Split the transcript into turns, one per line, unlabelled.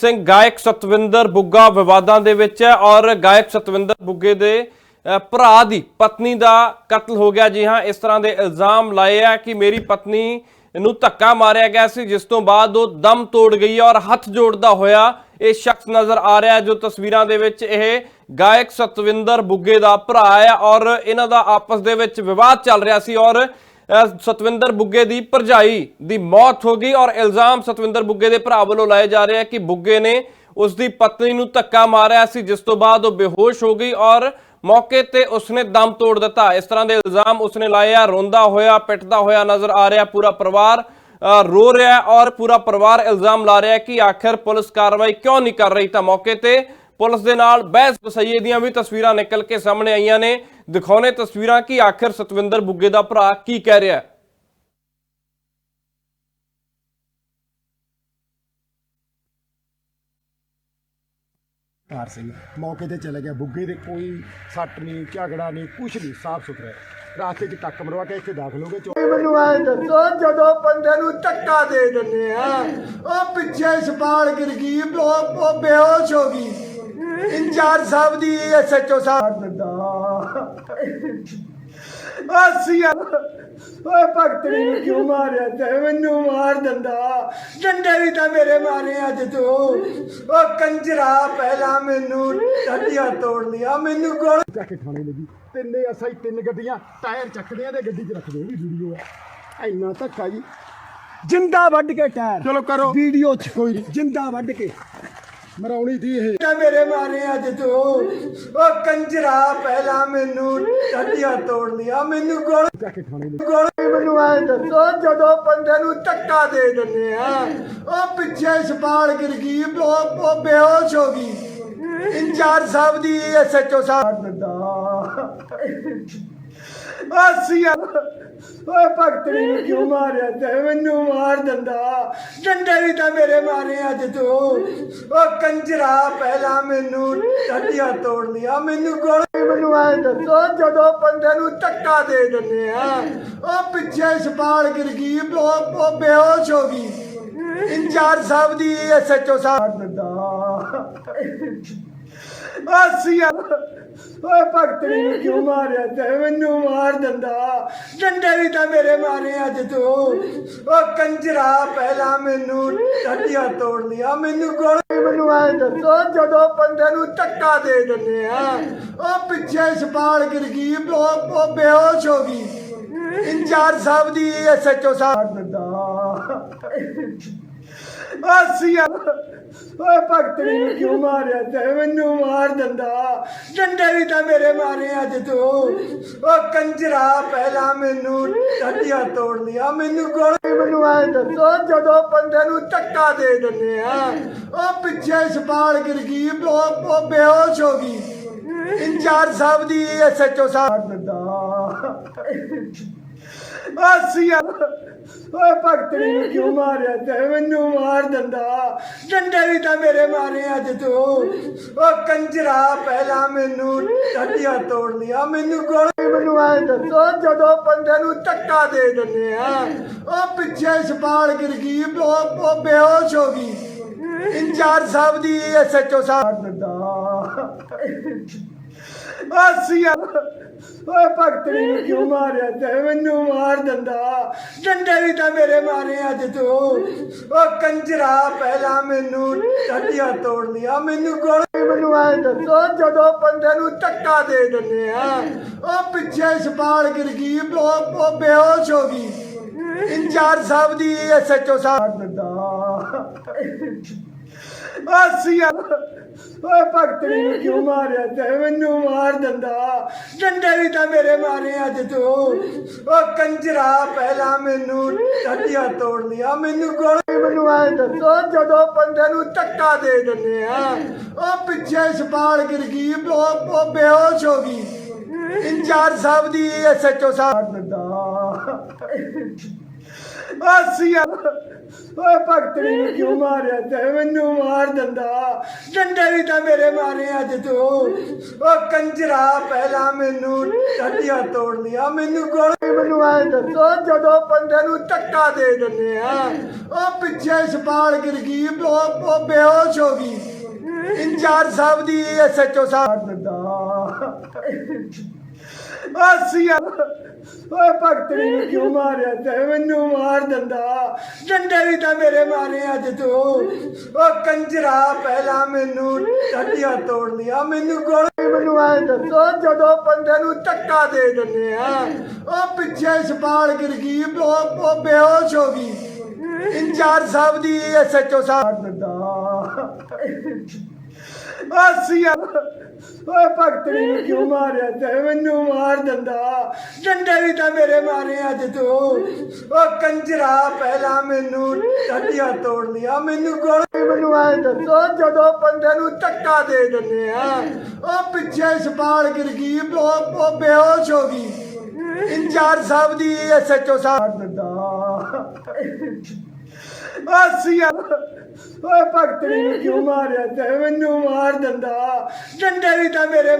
ਸਿੰਘ ਗਾਇਕ ਸਤਵਿੰਦਰ ਬੁੱਗਾ ਵਿਵਾਦਾਂ ਦੇ ਵਿੱਚ ਹੈ ਔਰ ਗਾਇਕ ਸਤਵਿੰਦਰ ਬੁੱਗੇ ਦੇ ਭਰਾ ਦੀ ਪਤਨੀ ਦਾ ਕਤਲ ਹੋ ਗਿਆ। ਜੀ ਹਾਂ, ਇਸ ਤਰ੍ਹਾਂ ਦੇ ਇਲਜ਼ਾਮ ਲਾਏ ਆ ਕਿ ਮੇਰੀ ਪਤਨੀ ਨੂੰ ਧੱਕਾ ਮਾਰਿਆ ਗਿਆ ਸੀ, ਜਿਸ ਤੋਂ ਬਾਅਦ ਉਹ ਦਮ ਤੋੜ ਗਈ ਹੈ ਔਰ ਹੱਥ ਜੋੜਦਾ ਹੋਇਆ ਇਹ ਸ਼ਖਸ ਨਜ਼ਰ ਆ ਰਿਹਾ ਜੋ ਤਸਵੀਰਾਂ ਦੇ ਵਿੱਚ ਇਹ ਗਾਇਕ ਸਤਵਿੰਦਰ ਬੁੱਗੇ ਦਾ ਭਰਾ ਹੈ ਔਰ ਇਹਨਾਂ ਦਾ ਆਪਸ ਦੇ ਵਿੱਚ ਵਿਵਾਦ ਚੱਲ ਰਿਹਾ ਸੀ ਔਰ ਸਤਵਿੰਦਰ ਬੁੱਗੇ ਦੀ ਭਰਜਾਈ ਦੀ ਮੌਤ ਹੋ ਗਈ ਔਰ ਇਲਜ਼ਾਮ ਸਤਵਿੰਦਰ ਬੁੱਗੇ ਦੇ ਭਰਾ ਵੱਲੋਂ ਲਾਏ ਜਾ ਰਹੇ ਆ ਕਿ ਬੁੱਗੇ ਨੇ ਉਸ ਦੀ ਪਤਨੀ ਨੂੰ ਧੱਕਾ ਮਾਰਿਆ ਸੀ, ਜਿਸ ਤੋਂ ਬਾਅਦ ਉਹ ਬੇਹੋਸ਼ ਹੋ ਗਈ ਔਰ ਮੌਕੇ ਤੇ ਉਸਨੇ ਦਮ ਤੋੜ ਦਿੱਤਾ। ਇਸ ਤਰ੍ਹਾਂ ਦੇ ਇਲਜ਼ਾਮ ਉਸਨੇ ਲਾਏ ਆ, ਰੋਂਦਾ ਹੋਇਆ, ਪਿੱਟਦਾ ਹੋਇਆ ਨਜ਼ਰ ਆ ਰਿਹਾ ਪੂਰਾ ਪਰਿਵਾਰ, ਅਹ ਰੋ ਰਿਹਾ ਔਰ ਪੂਰਾ ਪਰਿਵਾਰ ਇਲਜ਼ਾਮ ਲਾ ਰਿਹਾ ਕਿ ਆਖਿਰ ਪੁਲਿਸ ਕਾਰਵਾਈ ਕਿਉਂ ਨਹੀਂ ਕਰ ਰਹੀ ਤਾਂ ਮੌਕੇ ਤੇ ਪੁਲਿਸ ਦੇ ਨਾਲ ਬਹਿਸ ਬਸਈਏ ਦੀਆਂ ਵੀ ਤਸਵੀਰਾਂ ਨਿਕਲ ਕੇ ਸਾਹਮਣੇ ਆਈਆਂ ਨੇ। ਦਿਖਾਉਣੇ ਤਸਵੀਰਾਂ ਕਿ ਆਖਿਰ ਸਤਵਿੰਦਰ ਬੁੱਗੇ ਦਾ ਭਰਾ ਕੀ ਕਹਿ ਰਿਹਾ ਹੈ।
ਸਿੰਘ ਮੌਕੇ ਤੇ ਚਲੇ ਗਿਆ। ਬੁੱਗੇ ਦੇ ਕੋਈ ਸੱਟ ਨਹੀਂ ਝਗੜਾ ਨਹੀਂ ਕੁਛ ਨਹੀਂ ਸਾਫ਼ ਸੁਥਰਾ ਹੈ। ਰਾਸਤੇ 'ਚ ਟੱਕ ਮਰਵਾ ਕੇ ਇੱਥੇ ਦਾਖਲ ਹੋ ਗਏ।
ਮੈਨੂੰ ਐ ਦੱਸੋ ਜਦੋਂ ਬੰਦੇ ਨੂੰ ਧੱਕਾ ਦੇ ਦਿੰਦੇ ਆ ਉਹ ਪਿੱਛੇ ਛਪਾਲ ਗਿਰ ਗਈ ਉਹ ਬੇਹੋਸ਼ ਹੋ ਗਈ। ਇੰਚਾਰਜ ਸਾਹਿਬ ਦੀ ਐਸਐਚਓ ਸਾਹਿਬ ਦਿੰਦਾ। ਆਸੀਆ ਓਏ ਭਗਤਣੀ ਨੂੰ ਕਿਉਂ ਮਾਰਿਆ ਤੇ ਮੈਨੂੰ ਮਾਰ ਦਿੰਦਾ। ਡੰਡੇ ਵੀ ਤਾਂ ਮੇਰੇ ਮਾਰੇ ਅੱਜ ਤੂੰ। ਉਹ ਕੰਜਰਾ ਪਹਿਲਾਂ ਮੈਨੂੰ ਹੱਡੀਆਂ ਤੋੜ ਲਿਆ ਮੈਨੂੰ ਗੋਲ
ਚੱਕ ਥਾਣੇ ਲੱਗੀ ਤਿੰਨੇ ਅਸਾਈ ਤਿੰਨ ਗੱਡੀਆਂ ਟਾਇਰ ਚੱਕਦੇ ਆ ਤੇ ਗੱਡੀ 'ਚ ਰੱਖਦੇ ਇਹ ਵੀ ਵੀਡੀਓ ਹੈ ਇੰਨਾ ਧੱਕਾ ਜੀ। ਜਿੰਦਾ ਵੱਢ ਕੇ ਟਾਇਰ। ਚਲੋ ਕਰੋ। ਵੀਡੀਓ 'ਚ ਕੋਈ ਨਹੀਂ ਜਿੰਦਾ ਵੱਢ ਕੇ। ਮਰਾਉਣੀ ਸੀ ਇਹ।
ਤਾਂ ਮੇਰੇ ਮਾਰੇ ਅੱਜ ਤੂੰ। ਉਹ ਕੰਜਰਾ ਪਹਿਲਾਂ ਮੈਨੂੰ ਹੱਡੀਆਂ ਤੋੜ ਲਿਆ ਮੈਨੂੰ ਗੋਲ
ਚੱਕ ਕੇ ਥਾਣੇ ਲੱਗੀ
ਗੋਲ ਮੈਨੂੰ ਐ ਦੱਸੋ ਜਦੋਂ ਬੰਦੇ ਨੂੰ ਧੱਕਾ ਦੇ ਦਿੰਦੇ ਆ ਉਹ ਪਿੱਛੇ ਛਪਾਲ ਗਿਰ ਗਈ ਉਹ ਉਹ ਬੇਹੋਸ਼ ਹੋ ਗਈ। ਇੰਚਾਰਜ ਸਾਹਿਬ ਦੀ ਐਸਐਚਓ ਸਾਹਿਬ। ਦਿੰਦਾ। ਆਸੀਆ ਓਏ ਭਗਤਣੀ ਨੂੰ ਕਿਉਂ ਮਾਰਿਆ ਤੇ ਮੈਨੂੰ ਮਾਰ ਦਿੰਦਾ? ਡੰਡੇ ਵੀ ਤਾਂ ਮੇਰੇ ਮਾਰੇ ਅੱਜ ਤੂੰ। ਉਹ ਕੰਜਰਾ, ਪਹਿਲਾਂ ਮੈਨੂੰ ਹੱਡੀਆਂ ਤੋੜ ਲਿਆ। ਮੈਨੂੰ ਗੋਲ ਮੈਨੂੰ ਐ ਦੱਸੋ ਜਦੋਂ ਬੰਦੇ ਨੂੰ ਧੱਕਾ ਦੇ ਦਿੰਦੇ ਆ। ਉਹ ਪਿੱਛੇ ਛਪਾਲ ਗਿਰ ਗਈ ਉਹ ਉਹ ਬੇਹੋਸ਼ ਹੋ ਗਈ। ਇੰਚਾਰਜ ਸਾਹਿਬ ਦੀ ਐਸਐਚਓ ਸਾਹਿਬ। ਦਿੰਦਾ ਆਸੀਆ ਓਏ ਭਗਤਣੀ ਨੂੰ ਕਿਉਂ ਮਾਰਿਆ? ਤੇ ਮੈਨੂੰ ਮਾਰ ਦਿੰਦਾ। ਡੰਡੇ ਵੀ ਤਾਂ ਮੇਰੇ ਮਾਰੇ ਅੱਜ ਤੂੰ। ਉਹ ਕੰਜਰਾ ਪਹਿਲਾਂ ਮੈਨੂੰ ਹੱਡੀਆਂ ਤੋੜ ਲਿਆ। ਮੈਨੂੰ ਗੋਲ ਮੈਨੂੰ ਐ ਦੱਸੋ ਜਦੋਂ ਬੰਦੇ ਨੂੰ ਧੱਕਾ ਦੇ ਦਿੰਦੇ ਆ ਉਹ ਪਿੱਛੇ ਛਪਾਲ ਗਿਰ ਗਈ ਉਹ ਬੇਹੋਸ਼ ਹੋ ਗਈ। ਇੰਚਾਰਜ ਸਾਹਿਬ ਦੀ ਐਸਐਚਓ ਸਾਹਿਬ। ਦਿੰਦਾ। ਆਸੀਆ ਓਏ ਭਗਤਣੀ ਨੂੰ ਕਿਉਂ ਮਾਰਿਆ? ਤੇ ਮੈਨੂੰ ਮਾਰ ਦਿੰਦਾ। ਡੰਡੇ ਵੀ ਤਾਂ ਮੇਰੇ ਮਾਰੇ ਅੱਜ ਤੂੰ। ਉਹ ਕੰਜਰਾ, ਪਹਿਲਾਂ ਮੈਨੂੰ ਹੱਡੀਆਂ ਤੋੜ ਲਿਆ। ਮੈਨੂੰ ਗੋਲ ਮੈਨੂੰ ਐ ਦੱਸੋ, ਜਦੋਂ ਬੰਦੇ ਨੂੰ ਧੱਕਾ ਦੇ ਦਿੰਦੇ ਆ, ਉਹ ਪਿੱਛੇ ਛਪਾਲ ਗਿਰ ਗਈ ਉਹ ਉਹ ਬੇਹੋਸ਼ ਹੋ ਗਈ। ਇੰਚਾਰਜ ਸਾਹਿਬ ਦੀ ਐਸਐਚਓ ਸਾਹਿਬ ਦਿੰਦਾ। ਆਸੀਆ ਓਏ ਭਗਤਣੀ ਨੂੰ ਕਿਉਂ ਮਾਰਿਆ ਤੇ ਮੈਨੂੰ ਮਾਰ ਦਿੰਦਾ? ਡੰਡੇ ਵੀ ਤਾਂ ਮੇਰੇ ਮਾਰੇ ਅੱਜ ਤੂੰ। ਉਹ ਕੰਜਰਾ, ਪਹਿਲਾਂ ਮੈਨੂੰ ਹੱਡੀਆਂ ਤੋੜ ਲਿਆ, ਮੈਨੂੰ ਗੋਲ ਮੈਨੂੰ ਐ ਦੱਸੋ, ਜਦੋਂ ਬੰਦੇ ਨੂੰ ਧੱਕਾ ਦੇ ਦਿੰਦੇ ਆ, ਉਹ ਪਿੱਛੇ ਛਪਾਲ ਗਿਰ ਗਈ, ਉਹ ਉਹ ਬੇਹੋਸ਼ ਹੋ ਗਈ। ਇੰਚਾਰਜ ਸਾਹਿਬ ਦੀ ਐਸਐਚਓ ਸਾਹਿਬ ਦਿੰਦਾ। ਆਸੀਆ ਓਏ ਭਗਤਣੀ ਨੂੰ ਕਿਉਂ ਮਾਰਿਆ ਤੇ ਮੈਨੂੰ ਮਾਰ ਦਿੰਦਾ? ਡੰਡੇ ਵੀ ਤਾਂ ਮੇਰੇ ਮਾਰੇ ਅੱਜ ਤੂੰ। ਉਹ ਕੰਜਰਾ, ਪਹਿਲਾਂ ਮੈਨੂੰ ਹੱਡੀਆਂ ਤੋੜ ਲਿਆ, ਮੈਨੂੰ ਗੋਲ ਮੈਨੂੰ ਐ ਦੱਸੋ, ਜਦੋਂ ਬੰਦੇ ਨੂੰ ਧੱਕਾ ਦੇ ਦਿੰਦੇ ਆ ਉਹ ਪਿੱਛੇ ਛਪਾਲ ਗਿਰ ਗਈ ਉਹ ਉਹ ਬੇਹੋਸ਼ ਹੋ ਗਈ। ਇੰਚਾਰਜ ਸਾਹਿਬ ਦੀ ਐਸਐਚਓ ਸਾਹਿਬ। ਦਿੰਦਾ ਆਸੀਆ ਓਏ ਭਗਤਣੀ ਨੂੰ ਕਿਉਂ ਮਾਰਿਆ? ਤੇ ਮੈਨੂੰ ਮਾਰ ਦਿੰਦਾ। ਡੰਡੇ ਵੀ ਤਾਂ ਮੇਰੇ ਮਾਰੇ ਅੱਜ ਤੂੰ। ਉਹ ਕੰਜਰਾ, ਪਹਿਲਾਂ ਮੈਨੂੰ ਹੱਡੀਆਂ ਤੋੜ ਲਿਆ ਮੈਨੂੰ ਗੋਲ ਮੈਨੂੰ ਐ ਦੱਸੋ, ਜਦੋਂ ਬੰਦੇ ਨੂੰ ਧੱਕਾ ਦੇ ਦਿੰਦੇ ਆ, ਉਹ ਪਿੱਛੇ ਛਪਾਲ ਗਿਰ ਗਈ, ਉਹ ਉਹ ਬੇਹੋਸ਼ ਹੋ ਗਈ। ਇੰਚਾਰਜ ਸਾਹਿਬ ਦੀ ਐਸਐਚਓ ਸਾਹਿਬ। ਦਿੰਦਾ। ਆਸੀਆ ਓਏ ਭਗਤਣੀ ਨੂੰ ਕਿਉਂ ਮਾਰਿਆ? ਤੇ ਮੈਨੂੰ ਮਾਰ ਦਿੰਦਾ। ਡੰਡੇ ਵੀ ਤਾਂ ਮੇਰੇ ਮਾਰੇ ਅੱਜ ਤੂੰ। ਓ ਕੰਜਰਾ, ਪਹਿਲਾਂ ਮੈਨੂੰ ਹੱਡੀਆਂ ਤੋੜ ਲਿਆ। ਮੈਨੂੰ ਗੋਲੀ ਮੈਨੂੰ ਐ ਦੱਸੋ, ਜਦੋਂ ਬੰਦੇ ਨੂੰ ਧੱਕਾ ਦੇ ਦਿੰਦੇ ਆ ਉਹ ਪਿੱਛੇ ਸਪਾਲ ਗਿਰ ਗਈ ਉਹ ਉਹ ਬੇਹੋਸ਼ ਹੋ ਗਈ। ਇੰਚਾਰਜ ਸਾਹਿਬ ਦੀ ਐਸਐਚਓ ਸਾਹਿਬ ਦਿੰਦਾ। ਆਸੀਆ ਓਏ ਭਗਤਣੀ ਨੂੰ ਕਿਉਂ ਮਾਰਿਆ? ਤੇ ਮੈਨੂੰ ਮਾਰ ਦਿੰਦਾ। ਡੰਡੇ ਵੀ ਤਾਂ ਮੇਰੇ ਮਾਰੇ ਅੱਜ ਤੂੰ। ਉਹ ਕੰਜਰਾ, ਪਹਿਲਾਂ ਮੈਨੂੰ ਹੱਡੀਆਂ ਤੋੜ ਲਿਆ। ਮੈਨੂੰ ਗੋਲੀ ਮੈਨੂੰ ਐ ਦੱਸੋ, ਜਦੋਂ ਬੰਦੇ ਨੂੰ ਧੱਕਾ ਦੇ ਦਿੰਦੇ ਆ, ਉਹ ਪਿੱਛੇ ਸਪਾਲ ਗਿਰ ਗਈ ਉਹ ਬੇਹੋਸ਼ ਹੋ ਗਈ। ਇੰਚਾਰਜ ਸਾਹਿਬ ਦੀ ਐਸਐਚਓ ਸਾਹਿਬ। ਦਿੰਦਾ ਆਸੀਆ ਓਏ ਭਗਤਣੀ ਨੂੰ ਕਿਉਂ ਮਾਰਿਆ ਤੇ ਮੈਨੂੰ ਮਾਰ ਦਿੰਦਾ? ਡੰਡੇ ਵੀ ਤਾਂ ਮੇਰੇ ਮਾਰੇ ਅੱਜ ਤੂੰ। ਓ ਕੰਜਰਾ ਪਹਿਲਾਂ ਮੈਨੂੰ ਹੱਡੀਆਂ ਤੋੜ ਲਿਆ ਮੈਨੂੰ ਗੋਲੀ ਮੈਨੂੰ ਐ ਦੱਸੋ ਜਦੋਂ ਬੰਦੇ ਨੂੰ ਧੱਕਾ ਦੇ ਦਿੰਦੇ ਆ ਉਹ ਪਿੱਛੇ ਸਪਾਲ ਗਿਰ ਗਈ ਉਹ ਉਹ ਬੇਹੋਸ਼ ਹੋ ਗਈ। ਇੰਚਾਰਜ ਸਾਹਿਬ ਦੀ ਐਸਐਚਓ ਸਾਹਿਬ। ਦਿੰਦਾ ਆਸੀਆ ਓਏ ਭਗਤ ਨੇ ਕਿਉਂ ਮਾਰਿਆ ਤੇ ਮੈਨੂੰ ਮਾਰ ਦਿੰਦਾ। ਡੰਡੇ ਵੀ ਤਾਂ ਮੇਰੇ